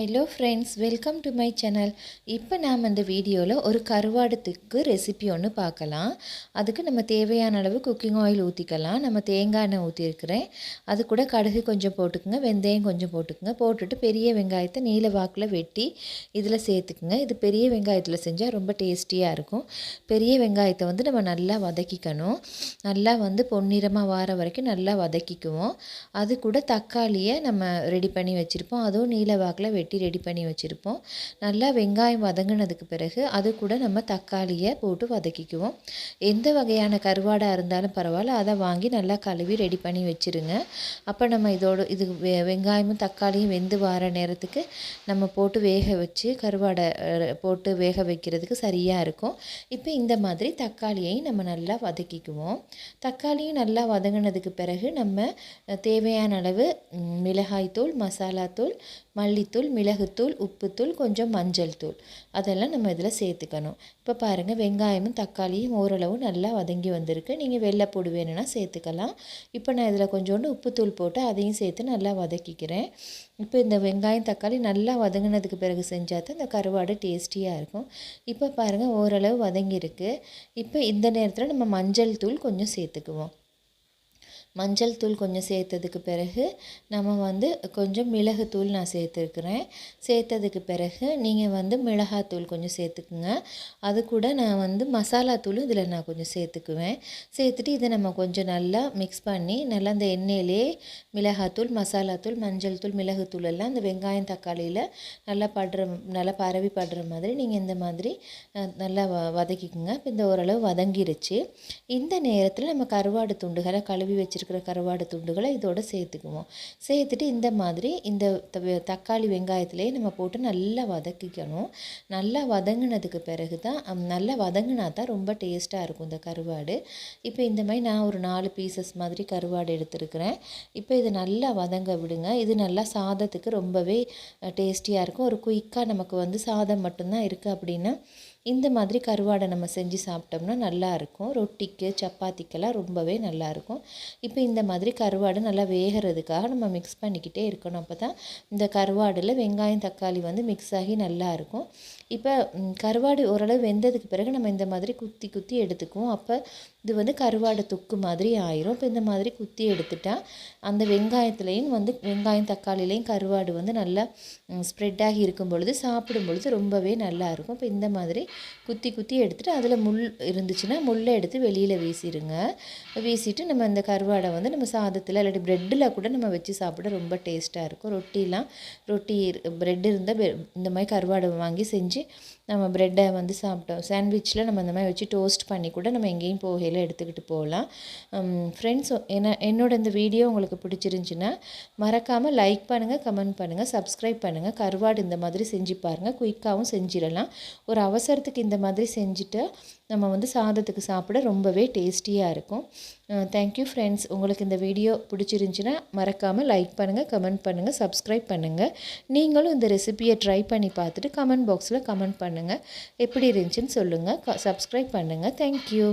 Hello friends welcome to my channel இப்போ நாம் இந்த வீடியோவில் ஒரு கருவாடத்துக்கு ரெசிபி ஒன்று பார்க்கலாம். அதுக்கு நம்ம தேவையான அளவு குக்கிங் ஆயில் ஊற்றிக்கலாம் நம்ம தேங்காய் எண்ணெய் ஊற்றிருக்கிறேன் அது கூட கடுகு கொஞ்சம் போட்டுக்குங்க வெந்தயம் கொஞ்சம் போட்டுக்குங்க. போட்டுட்டு பெரிய வெங்காயத்தை நீல வாக்கில் வெட்டி இதில் சேர்த்துக்குங்க. இது பெரிய வெங்காயத்தில் செஞ்சால் ரொம்ப டேஸ்டியாக இருக்கும். பெரிய வெங்காயத்தை வந்து நம்ம நல்லா வதக்கிக்கணும். நல்லா வந்து பொன்னிறமாக வார வரைக்கும் நல்லா வதக்கிக்குவோம். அது கூட தக்காளியை நம்ம ரெடி பண்ணி வச்சுருப்போம். அதுவும் நீல வாக்கில் வெட்டி ரெடி பண்ணி வச்சுருப்போம். நல்லா வெங்காயம் வதங்கினதுக்கு பிறகு அது கூட நம்ம தக்காளியை போட்டு வதக்கிக்குவோம். எந்த வகையான கருவாடாக இருந்தாலும் பரவாயில்ல அதை வாங்கி நல்லா கழுவி ரெடி பண்ணி வச்சுருங்க. அப்போ நம்ம இதோட இது வெங்காயமும் தக்காளியும் வெந்து வார நேரத்துக்கு நம்ம போட்டு வேக வச்சு கருவாடை போட்டு வேக வைக்கிறதுக்கு சரியாக இருக்கும். இப்போ இந்த மாதிரி தக்காளியையும் நம்ம நல்லா வதக்கிக்குவோம். தக்காளியும் நல்லா வதங்கினதுக்கு பிறகு நம்ம தேவையான அளவு மிளகாய்த்தூள் மசாலாத்தூள் மல்லித்தூள் மிளகுத்தூள் உப்புத்தூள் கொஞ்சம் மஞ்சள் தூள். அதெல்லாம் நம்ம இதில் சேர்த்துக்கணும். இப்போ பாருங்கள் வெங்காயமும் தக்காளியும் ஓரளவு நல்லா வதங்கி வந்திருக்கு. நீங்கள் வெள்ளைப்பூடு வேணும்னா சேர்த்துக்கலாம். இப்போ நான் இதில் கொஞ்சோண்டு உப்புத்தூள் போட்டு அதையும் சேர்த்து நல்லா வதக்கிக்கிறேன். இப்போ இந்த வெங்காயம் தக்காளி நல்லா வதங்கினதுக்கு பிறகு செஞ்சால் தான் இந்த கருவாடு டேஸ்டியாக இருக்கும். இப்போ பாருங்கள் ஓரளவு வதங்கியிருக்கு. இப்போ இந்த நேரத்தில் நம்ம மஞ்சள் தூள் கொஞ்சம் சேர்த்துக்குவோம். மஞ்சள் தூள் கொஞ்சம் சேர்த்ததுக்கு பிறகு நம்ம வந்து கொஞ்சம் மிளகுத்தூள் நான் சேர்த்துருக்குறேன். சேர்த்ததுக்கு பிறகு நீங்கள் வந்து மிளகாத்தூள் கொஞ்சம் சேர்த்துக்குங்க. அது கூட நான் வந்து மசாலா தூளும் இதில் நான் கொஞ்சம் சேர்த்துக்குவேன். சேர்த்துட்டு இதை நம்ம கொஞ்சம் நல்லா மிக்ஸ் பண்ணி நல்லா அந்த எண்ணெயிலே மிளகாத்தூள் மசாலாத்தூள் மஞ்சள் தூள் மிளகுத்தூள் எல்லாம் இந்த வெங்காயம் தக்காளியில் நல்லா படுற நல்லா பரவி படுற மாதிரி நீங்கள் இந்த மாதிரி நல்லா வ வதக்கிக்குங்க. இப்போ இந்த ஓரளவு வதங்கிருச்சு. இந்த நேரத்தில் நம்ம கருவாடு துண்டுகளை கழுவி வச்சு வச்சுருக்கிற கருவாடு துண்டுகளை இதோடு சேர்த்துக்குவோம். சேர்த்துட்டு இந்த மாதிரி இந்த தக்காளி வெங்காயத்துலேயே நம்ம போட்டு நல்லா வதக்கிக்கணும். நல்லா வதங்கினதுக்கு பிறகு தான் நல்லா வதங்கினா தான் ரொம்ப டேஸ்ட்டாக இருக்கும் இந்த கருவாடு. இப்போ இந்த மாதிரி நான் ஒரு நாலு பீசஸ் மாதிரி கருவாடு எடுத்துருக்கிறேன். இப்போ இது நல்லா வதங்க விடுங்க. இது நல்லா சாதத்துக்கு ரொம்பவே டேஸ்டியாக இருக்கும். ஒரு குயிக்காக நமக்கு வந்து சாதம் மட்டும்தான் இருக்குது அப்படின்னா இந்த மாதிரி கருவாடை நம்ம செஞ்சு சாப்பிட்டோம்னா நல்லாயிருக்கும் ரொட்டிக்கு சப்பாத்திக்கெல்லாம் ரொம்பவே நல்லாயிருக்கும் இப்போ இந்த மாதிரி கருவாடு நல்லா வேகிறதுக்காக நம்ம மிக்ஸ் பண்ணிக்கிட்டே இருக்கணும். அப்போ தான் இந்த கருவாடில் வெங்காயம் தக்காளி வந்து மிக்ஸ் ஆகி நல்லாயிருக்கும் இப்போ கருவாடு ஓரளவு வெந்ததுக்கு பிறகு நம்ம இந்த மாதிரி குத்தி குத்தி எடுத்துக்குவோம். அப்போ இது வந்து கருவாடை தொக்கு மாதிரி ஆயிரும். இப்போ இந்த மாதிரி குத்தி எடுத்துட்டால் அந்த வெங்காயத்துலேயும் வந்து வெங்காயம் தக்காளிலையும் கருவாடு வந்து நல்லா ஸ்ப்ரெட் ஆகி இருக்கும் பொழுது சாப்பிடும் பொழுது ரொம்பவே நல்லாயிருக்கும் இப்போ இந்த மாதிரி குத்தி குத்தி எடுத்துகிட்டு அதில் முள் இருந்துச்சுன்னா முள்ளை எடுத்து வெளியில் வீசிடுங்க வீசிட்டு நம்ம இந்த கருவாடை வந்து நம்ம சாதத்தில் இல்லாட்டி ப்ரெட்டில் கூட நம்ம வச்சு சாப்பிட ரொம்ப டேஸ்ட்டாக இருக்கும். ரொட்டிலாம் ரொட்டி ப்ரெட் இருந்தால் இந்த மாதிரி கருவாடை வாங்கி செஞ்சு நம்ம ப்ரெட்டை வந்து சாப்பிட்டோம். சாண்ட்விச்சில் நம்ம இந்த மாதிரி வச்சு டோஸ்ட் பண்ணி கூட நம்ம எங்கேயும் போகையில் எடுத்துக்கிட்டு போகலாம். ஃப்ரெண்ட்ஸ் என்ன என்னோட இந்த வீடியோ உங்களுக்கு பிடிச்சிருந்துச்சின்னா மறக்காமல் லைக் பண்ணுங்கள் கமெண்ட் பண்ணுங்கள் சப்ஸ்கிரைப் பண்ணுங்கள் கருவாடு இந்த மாதிரி செஞ்சு பாருங்கள் குயிக்காகவும் செஞ்சிடலாம். ஒரு அவசரத்துக்கு இந்த மாதிரி செஞ்சுட்டு நம்ம வந்து சாதத்துக்கு சாப்பிட ரொம்பவே டேஸ்டியாக இருக்கும். தேங்க்யூ ஃப்ரெண்ட்ஸ் உங்களுக்கு இந்த வீடியோ பிடிச்சிருந்துச்சின்னா மறக்காமல் லைக் பண்ணுங்கள் கமெண்ட் பண்ணுங்கள் சப்ஸ்கிரைப் பண்ணுங்கள் நீங்களும் இந்த ரெசிபியை ட்ரை பண்ணி பார்த்துட்டு கமெண்ட் பாக்ஸில் கமெண்ட் பண்ணுங்கள் எப்படி இருந்துச்சுன்னு சொல்லுங்கள் சப்ஸ்கிரைப் பண்ணுங்கள் தேங்க்யூ